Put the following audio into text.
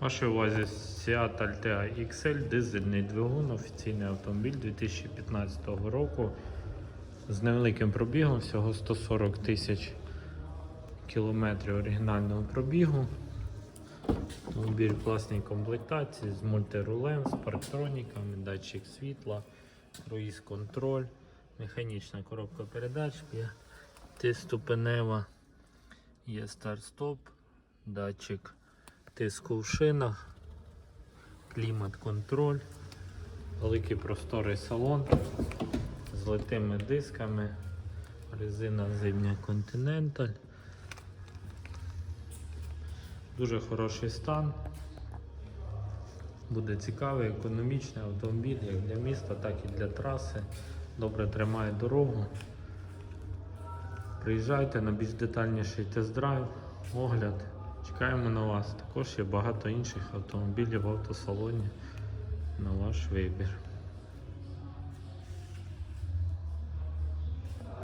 Вашій увазі Seat Altea XL, дизельний двигун, офіційний автомобіль 2015 року з невеликим пробігом, всього 140 тисяч кілометрів оригінального пробігу. Автомобіль в класній комплектації з мультирулем, з парктроніками, датчик світла, круїз контроль, механічна коробка передач, п'ятиступенева, є старт-стоп, датчик тиску в шинах, клімат-контроль, великий просторий салон з литими дисками, резина зимня Continental. Дуже хороший стан. Буде цікавий, економічний автомобіль як для міста, так і для траси. Добре тримає дорогу. Приїжджайте на більш детальніший тест-драйв, огляд. Чекаємо на вас. Також є багато інших автомобілів в автосалоні на ваш вибір.